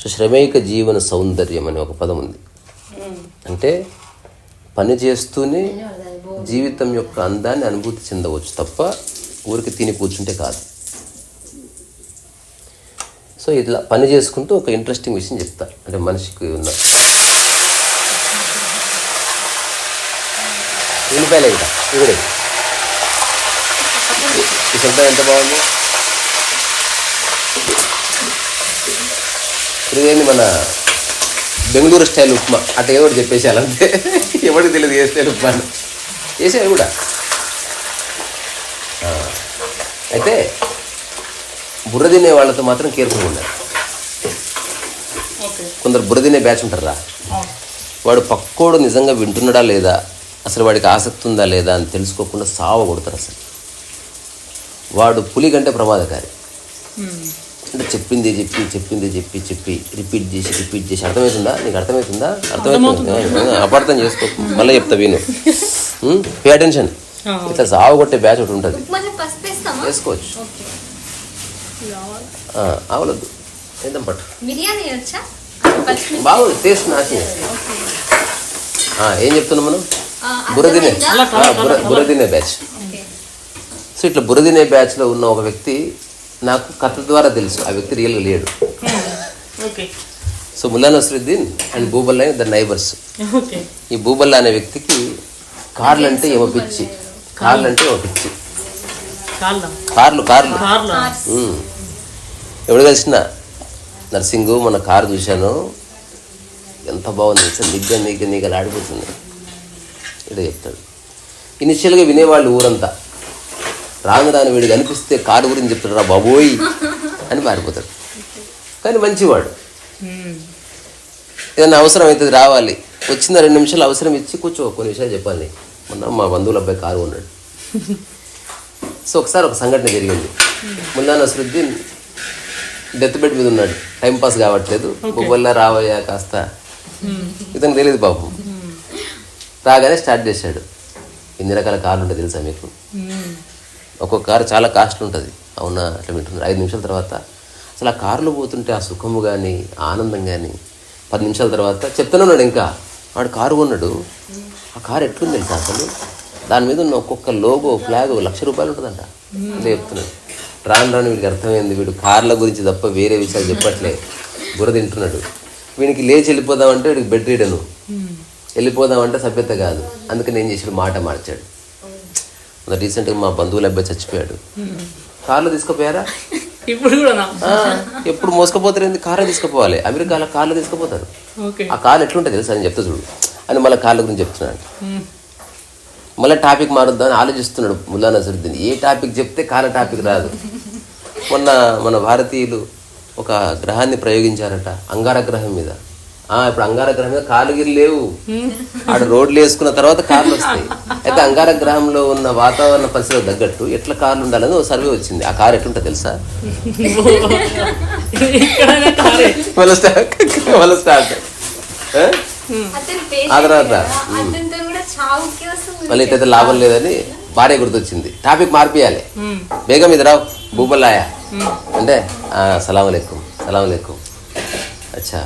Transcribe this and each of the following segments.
So శ్రమేక జీవన సౌందర్యం అనే ఒక పదం ఉంది. అంటే పని చేస్తూనే జీవితం యొక్క అందాన్ని అనుభూతి చెందవచ్చు తప్ప ఊరికి తిని కూర్చుంటే కాదు. సో ఇట్లా పని చేసుకుంటూ ఒక ఇంట్రెస్టింగ్ విషయం చెప్తారు అంటే మనిషికి ఉన్న ఉల్లిపాయలు ఇంకా. ఇవిడే ఈ శబ్దం ఎంత బాగుంది? ఇదేంది మన బెంగళూరు స్టైల్ ఉప్మా? అట్లా ఏదో ఒకటి చెప్పేసేయాలంటే ఎవరికి తెలియదు ఏ స్టైల్ ఉప్మా అని. చేసేవి కూడా. అయితే బుర్ర తినే వాళ్ళతో మాత్రం కేర్ఫుల్గా ఉండాలి. కొందరు బుర్ర తినే బ్యాచ్ ఉంటారా వాడు పక్కోడు నిజంగా వింటున్నాడా లేదా అసలు వాడికి ఆసక్తి ఉందా లేదా అని తెలుసుకోకుండా సావ కొడతారు అసలు. వాడు పులి కంటే ప్రమాదకారి. అంటే చెప్పింది చెప్పి చెప్పింది చెప్పి చెప్పి రిపీట్ చేసి రిపీట్ చేసి అర్థమవుతుందా నీకు అర్థమవుతుందా. అర్థమవుతుందా అపార్థం చేసుకో. మళ్ళీ చెప్తా విను. పే అటెన్షన్ ఇట్లా సావు కొట్టే బ్యాచ్ ఒకటి ఉంటుంది. వేసుకోవచ్చు. ఆవలొద్దు. ఎంత పట్టు. బాగుంది టేస్ట్ నాచి ఏం చెప్తున్నాం మనం? బుర్ర తినే బ్యాచ్. సో ఇట్లా బుర్ర తినే బ్యాచ్లో ఉన్న ఒక వ్యక్తి నాకు కథ ద్వారా తెలుసు. ఆ వ్యక్తి రియల్గా లేడు. Okay so Mulla Nasruddin and Booballa the neighbours. Okay ఈ బూబల్లా అనే వ్యక్తికి కార్లు అంటే ఏమో పిచ్చి. కార్లు. అంటే ఏమో పిచ్చి. కార్లు? కార్లు కార్లా. ఉమ్. ఎప్పుడు కలిసిన నర్సింగ్ మన కారు చూశాను. ఎంత బాగుంది తెలుసా? నిగ్గ నిగ్గ నిగ్గలు ఆడిపోతుంది. ఇదే చెప్తాడు ఇనిషియల్గా వినేవాళ్ళు ఊరంతా. రాను రాను వీడు కనిపిస్తే కారు గురించి చెప్తాడు రా బాబోయ్ అని పారిపోతాడు కానీ మంచివాడు. ఏదైనా అవసరం అవుతుంది రావాలి. వచ్చిన రెండు నిమిషాలు అవసరం ఇచ్చి కూర్చో కొన్ని విషయాలు చెప్పాలి. మొన్న మా బంధువుల అబ్బాయి కారు ఉన్నాడు సో ఒకసారి ఒక సంఘటన జరిగింది. ముల్లా నసరుద్దీన్ డెత్ బెడ్ మీద ఉన్నాడు. టైం పాస్ కావట్లేదు. బొబ్బల్లా రావయ్యా కాస్త. ఇతనికి తెలియదు పాపం. రాగానే స్టార్ట్ చేశాడు. ఎన్ని రకాల కార్లు ఉంటాయి తెలుసా మీకు? ఒక్కొక్క కారు చాలా కాస్ట్ ఉంటుంది. అవునా? అట్లా వింటున్నారు ఐదు నిమిషాల తర్వాత అసలు ఆ కారులో పోతుంటే ఆ సుఖము కానీ ఆనందం కానీ పది నిమిషాల తర్వాత చెప్తూనే ఉన్నాడు ఇంకా. వాడు కారు కొన్నాడు. ఆ కారు ఎట్లుంది తెలుసా అసలు? దాని మీద ఉన్న ఒక్కొక్క లోగో ఫ్లాగ్ లక్ష రూపాయలు ఉంటుందంట. అదే చెప్తున్నాడు. రాను రాను వీడికి అర్థమైంది. వీడు కార్ల గురించి తప్ప వేరే విషయాలు చెప్పట్లే. బుర్ర తింటున్నాడు. వీడికి లేచి వెళ్ళిపోదామంటే వీడికి బెడ్ రీడను వెళ్ళిపోదామంటే సభ్యత కాదు. అందుకని ఏం చేసాడు మాట మార్చాడు. మొన్న రీసెంట్గా మా బంధువుల అబ్బాయి చచ్చిపోయాడు. కార్లో తీసుకుపోయారా? ఇప్పుడు కూడా ఎప్పుడు మోసుకుపోతారు ఏంది? కార్లో తీసుకుపోవాలి. అమెరికాలో కార్లో తీసుకుపోతారు. ఆ కార్ ఎట్లుంటుంది తెలుసా? అని చెప్తా చూడు. అని మళ్ళీ కార్ల గురించి చెప్తున్నాడు. మళ్ళీ టాపిక్ మారుద్దాం అని ఆలోచిస్తున్నాడు ముల్లా నసరుద్దీన్ ఏ టాపిక్ చెప్తే కాల టాపిక్ రాదు. మొన్న మన భారతీయులు ఒక గ్రహాన్ని ప్రయోగించారట అంగార గ్రహం మీద. ఇప్పుడు అంగార గ్రహంగా కాలుగిరి లేవు. ఆడ రోడ్లు వేసుకున్న తర్వాత కార్లు వస్తాయి. అయితే అంగార గ్రహంలో ఉన్న వాతావరణ పరిస్థితులకు తగ్గట్టు ఎట్లా కార్లు ఉండాలని ఓ సర్వే వచ్చింది. ఆ కారు ఎట్లుంటో తెలుసా? మళ్ళీ అయితే లాభం లేదని భార్య గుర్తొచ్చింది. టాపిక్ మార్పియాలి. బేగం ఇది రావు భూపల్లాయా. అంటే సలాం అలైకుం సలాం అలైకుం. అచ్చా.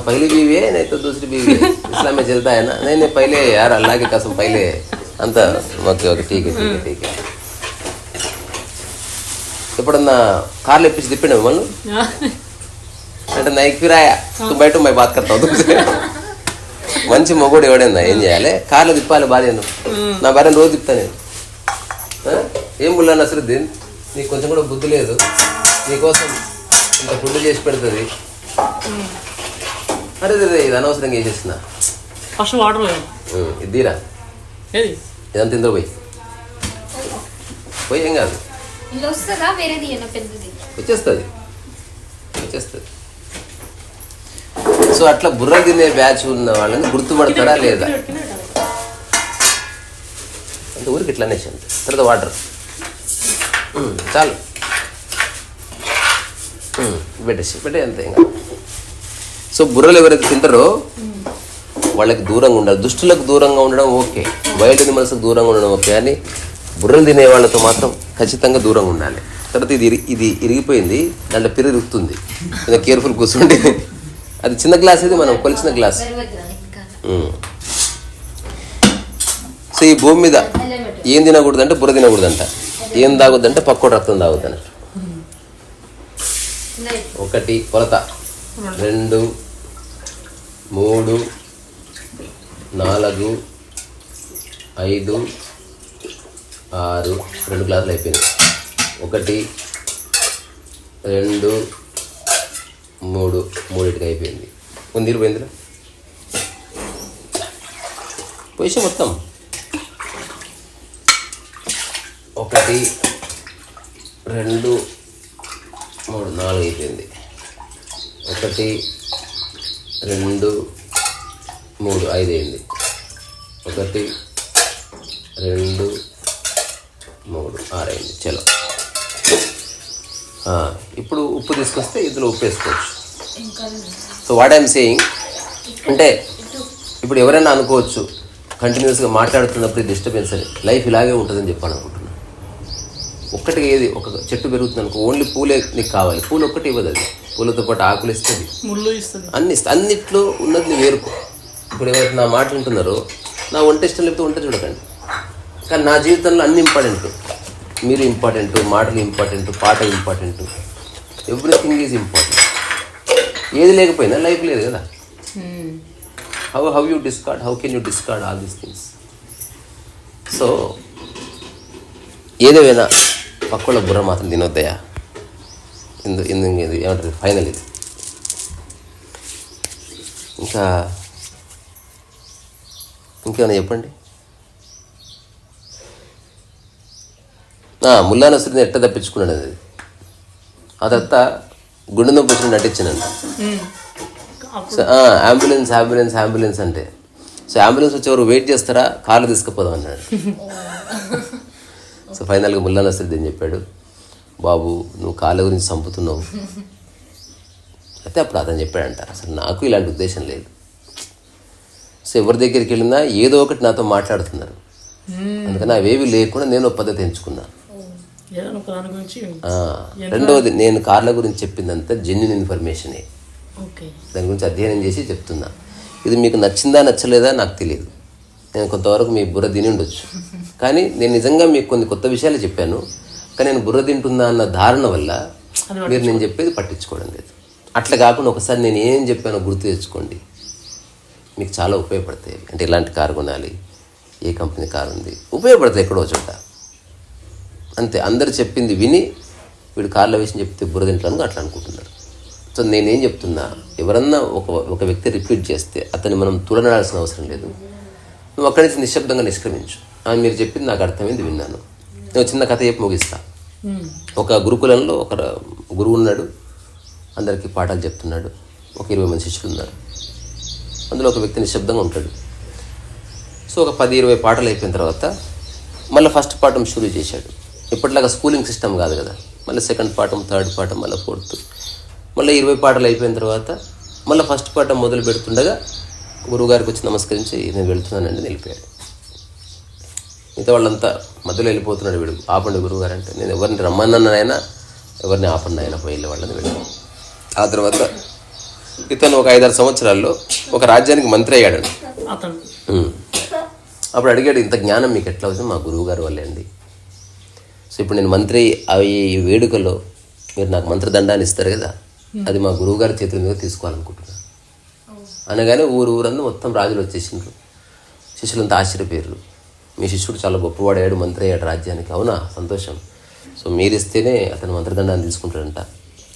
पहली बीवी है नहीं तो दूसरी बीवी है इस्लाम में चलता है ना नहीं नहीं पहले यार अल्लाह की कसम पहले అంత ఓకే ఓకే ఠీక్ है ఠీక్ है ఠీక్ है ఎప్పుడన్నా కార్లు ఎప్పించి తిప్పిండు మిమ్మల్ని అంటే నైక్ ఫిరాయా తు బయట మై బాత్ కర్తా హూँ तुमसे. మంచి మొగుడు ఎవడైనా ఏం చేయాలి కార్లు తిప్పాలి భార్య నా భార్యను రోజు తిప్పుతా నేను ఆ? ఏం ముల్లా నసరుద్దీన్ నీకు కొంచెం కూడా బుద్ధి లేదు నీకోసం ఇంత ఫుడ్ చేసి పెడుతుంది అరే రే, ఇది అనవసరంగా ఏం చేసిన ఫస్ట్ వాటర్ ఏది? ఇదంతా ఇందులో పోయి. పోయి ఏం కాదు. ఇది వచ్చేస్తుంది. వచ్చేస్తుంది. సో అట్లా బుర్ర తినే బ్యాచ్ ఉన్న వాళ్ళని గుర్తుపడతారా లేదా? అంటే ఊరికి ఇట్లా అనేసి అంతే తర్వాత వాటర్. చాలు. పెట్టేసి పెట్టే అంతే ఇంకా. సో బుర్రలు ఎవరైతే తింటారో వాళ్ళకి దూరంగా ఉండాలి. దుష్టులకు దూరంగా ఉండడం ఓకే. వైల్డ్ ఎనిమల్స్కి దూరంగా ఉండడం ఓకే. కానీ బుర్రలు తినే వాళ్ళతో మాత్రం ఖచ్చితంగా దూరంగా ఉండాలి. తర్వాత ఇది ఇది ఇరిగిపోయింది. దాంట్లో పిరి ఇరుగుతుంది కొంచెం కేర్ఫుల్ కూర్చుంటే అది చిన్న గ్లాస్ ఇది మనం కొలిచిన గ్లాస్. సో ఈ భూమి మీద ఏం తినకూడదంటే బుర్ర తినకూడదంట. ఏం తాగొద్దంటే పక్కోడు రక్తం తాగొద్దన్నట్టు ఒకటి కొలత. రెండు మూడు నాలుగు ఐదు ఆరు రెండు క్లాసులు అయిపోయినాయి. ఒకటి రెండు మూడు మూడింటికి అయిపోయింది. కొన్ని నీరు పోయిందిరా. మొత్తం. ఒకటి రెండు మూడు నాలుగు అయిపోయింది. ఒకటి రెండు మూడు ఐదు అయింది. ఒకటి రెండు మూడు ఆరు అయింది. చలో. ఇప్పుడు ఉప్పు తీసుకొస్తే ఇందులో ఉప్పు వేసుకోవచ్చు. సో వాట్ ఐఎమ్ సేయింగ్ అంటే ఇప్పుడు ఎవరైనా అనుకోవచ్చు కంటిన్యూస్గా మాట్లాడుతున్నప్పుడు డిస్టర్బెన్స్ అని. లైఫ్ ఇలాగే ఉంటుందని చెప్పాలనుకుంటున్నాను ఒక్కటి ఏది ఒక చెట్టు పెరుగుతుంది అనుకో ఓన్లీ పూలే నీకు కావాలి. పూలు ఒక్కటి ఇవ్వదు అది. పూలతో పాటు ఆకులు ఇస్తుంది. ముళ్ళు ఇస్తుంది. అన్ని అన్నిట్లో ఉన్నది నువ్వు వేరుకో. ఇప్పుడు ఎవరైతే నా మాట వింటున్నారో నా వంట ఇష్టం లేకపోతే వంట చూడకండి. కానీ నా జీవితంలో అన్ని ఇంపార్టెంట్. మీరు ఇంపార్టెంట్ మాటలు ఇంపార్టెంట్ పాట ఇంపార్టెంట్. Everything is important. ఏది లేకపోయినా లైఫ్ లేదు కదా. How how you discard how can you discard all these things so ఏదేమైనా పక్కల బుర్ర మాత్రం తినొద్దయా ఇందు ఇందు ఇది ఏమంటారు ఫైనల్ ఇది. ఇంకా ఇంకేమైనా చెప్పండి? ముల్లా నసరుని ఎట్ట తప్పించుకున్నాడు అది? ఆ తర్వాత గుండె నొప్పి వచ్చి నటించానండి. సో అంబులెన్స్ అంబులెన్స్ అంబులెన్స్ అంటే. సో అంబులెన్స్ వచ్చేవారు వెయిట్ చేస్తారా? కార్లు తీసుకుపోదాం అన్నాడు. సో ఫైనల్గా ముల్లా నసరుద్దీన్ చెప్పాడు? బాబు నువ్వు కాళ్ళ గురించి చంపుతున్నావు. అయితే అప్పుడు అతను చెప్పాడంట. అసలు నాకు ఇలాంటి ఉద్దేశం లేదు. సో ఎవరి దగ్గరికి వెళ్ళినా ఏదో ఒకటి నాతో మాట్లాడుతున్నారు. అందుకని అవేవి లేకుండా నేను ఒక పద్ధతి ఎంచుకున్నాను రెండవది నేను కార్ల గురించి చెప్పిందంతా జెన్యున్ ఇన్ఫర్మేషనే దాని గురించి అధ్యయనం చేసి చెప్తున్నా. ఇది మీకు నచ్చిందా నచ్చలేదా నాకు తెలియదు. నేను కొంతవరకు మీ బుర్ర తిని ఉండొచ్చు. కానీ నేను నిజంగా మీకు కొన్ని కొత్త విషయాలు చెప్పాను. కానీ నేను బుర్ర తింటున్నా అన్న ధారణ వల్ల మీరు నేను చెప్పేది పట్టించుకోవడం లేదు. అట్లా కాకుండా ఒకసారి నేను ఏం చెప్పానో గుర్తు తెచ్చుకోండి. మీకు చాలా ఉపయోగపడతాయి. అంటే ఎలాంటి కారు కొనాలి. ఏ కంపెనీ కారు ఉంది? ఉపయోగపడతాయి ఎక్కడో చోట. అంతే. అందరు చెప్పింది విని వీడు కార్ల విషయం చెప్తే బుర్ర తింటాను అట్లా అనుకుంటున్నారు. సో నేనేం చెప్తున్నా ఎవరన్నా ఒక ఒక వ్యక్తి రిపీట్ చేస్తే అతన్ని మనం తులనాడాల్సిన అవసరం లేదు. నువ్వు అక్కడి నుంచి నిశ్శబ్దంగా నిష్క్రమించు. ఆ మీరు చెప్పింది నాకు అర్థమైంది విన్నాను. నేను చిన్న కథ చెప్పి ముగిస్తా. ఒక గురుకులంలో ఒక గురువు ఉన్నాడు. అందరికీ పాఠాలు చెప్తున్నాడు. ఒక ఇరవై మంది శిష్యులు ఉన్నారు. అందులో ఒక వ్యక్తి నిశ్శబ్దంగా ఉంటాడు. సో ఒక పది ఇరవై పాటలు అయిపోయిన తర్వాత మళ్ళీ ఫస్ట్ పాఠం షురూ చేశాడు. ఇప్పటిలాగా స్కూలింగ్ సిస్టమ్ కాదు కదా. మళ్ళీ సెకండ్ పాఠం థర్డ్ పాఠం మళ్ళీ ఫోర్త్. మళ్ళీ ఇరవై పాటలు అయిపోయిన తర్వాత మళ్ళీ ఫస్ట్ పాఠం మొదలు పెడుతుండగా గురువుగారికి వచ్చి నమస్కరించి నేను వెళ్తున్నానండి నిలిపాడు. మిగతా వాళ్ళంతా మధ్యలో వెళ్ళిపోతున్నాడు వీడు. ఆపండి గురువుగారు అంటే. నేను ఎవరిని రమ్మన్నానైనా ఎవరిని ఆపండి ఆయన పోయి వాళ్ళని వెళ్ళాను ఆ తర్వాత ఇతను ఒక ఐదారు సంవత్సరాల్లో ఒక రాజ్యానికి మంత్రి ఉమ్. అప్పుడు అడిగాడు ఇంత జ్ఞానం మీకు ఎట్లా వచ్చింది? మా గురువు గారు వల్లే అండి సో ఇప్పుడు నేను మంత్రి అవి ఈ వేడుకలో మీరు నాకు మంత్రదండాన్ని ఇస్తారు కదా అది మా గురువు గారి చేతుల మీద తీసుకోవాలనుకుంటున్నాను అనగానే ఊరు ఊరంతా మొత్తం రాజులు వచ్చేసిండ్రు. శిష్యులంతా ఆశ్చర్యపోయారు మీ శిష్యుడు చాలా గొప్పవాడాడు మంత్రి అయ్యాడు రాజ్యానికి. అవునా? సంతోషం. సో మీరు ఇస్తేనే అతను మంత్రదండాన్ని తీసుకుంటాడంట.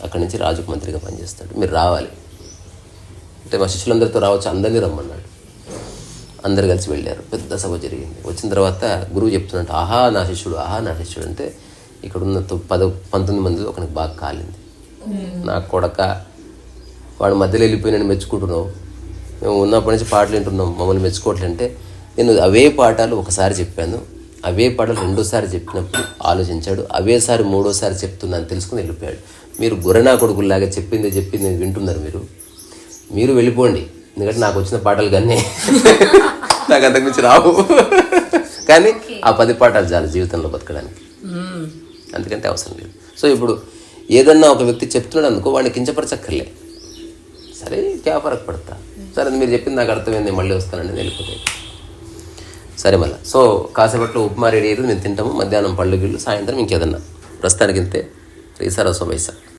అక్కడి నుంచి రాజుకు మంత్రిగా పనిచేస్తాడు. మీరు రావాలి. అంటే మా శిష్యులందరితో రావచ్చు అందరినీ రమ్మన్నాడు. అందరు కలిసి వెళ్ళారు. పెద్ద సభ జరిగింది. వచ్చిన తర్వాత గురువు చెప్తున్నట్టు ఆహా నా శిష్యుడు ఆహా నా శిష్యుడు అంటే ఇక్కడ ఉన్న తొ- పద పంతొమ్మిది మందిలో ఒకనికి బాగా కాలింది. నా కొడక వాడు మధ్యలో వెళ్ళిపోయినని మెచ్చుకుంటున్నావు. మేము ఉన్నప్పటి నుంచి పాటలు వింటున్నాం మమ్మల్ని మెచ్చుకోవట్లంటే నేను అవే పాఠాలు ఒకసారి చెప్పాను. అవే పాటలు రెండోసారి చెప్పినప్పుడు ఆలోచించాడు. అవేసారి మూడోసారి చెప్తున్నాను తెలుసుకుని వెళ్ళిపోయాడు. మీరు గురనా కొడుకుల్లాగా చెప్పింది చెప్పింది వింటున్నారు మీరు. మీరు వెళ్ళిపోండి. ఎందుకంటే నాకు వచ్చిన పాటలు కానీ నాకు అంతకుమించి రావు. కానీ ఆ పది పాఠాలు చాలు జీవితంలో బతకడానికి. అందుకంటే అవసరం లేదు. సో ఇప్పుడు ఏదన్నా ఒక వ్యక్తి చెప్తున్నాడు అనుకో వాడిని కించపరచక్కర్లే. సరే క్యా ఫరక్ పడతా. సరే మీరు చెప్పింది నాకు అర్థమైంది మళ్ళీ వస్తానండి వెళ్ళిపోతాయి. సరే మళ్ళీ. సో కాసేపట్లో ఉప్మా రెడీ అయితే మేము తింటాము. మధ్యాహ్నం పళ్ళు గిళ్ళు సాయంత్రం ఇంకేదన్నా. ప్రస్తుతానికి ఇంతే రీసారా రసో పైసా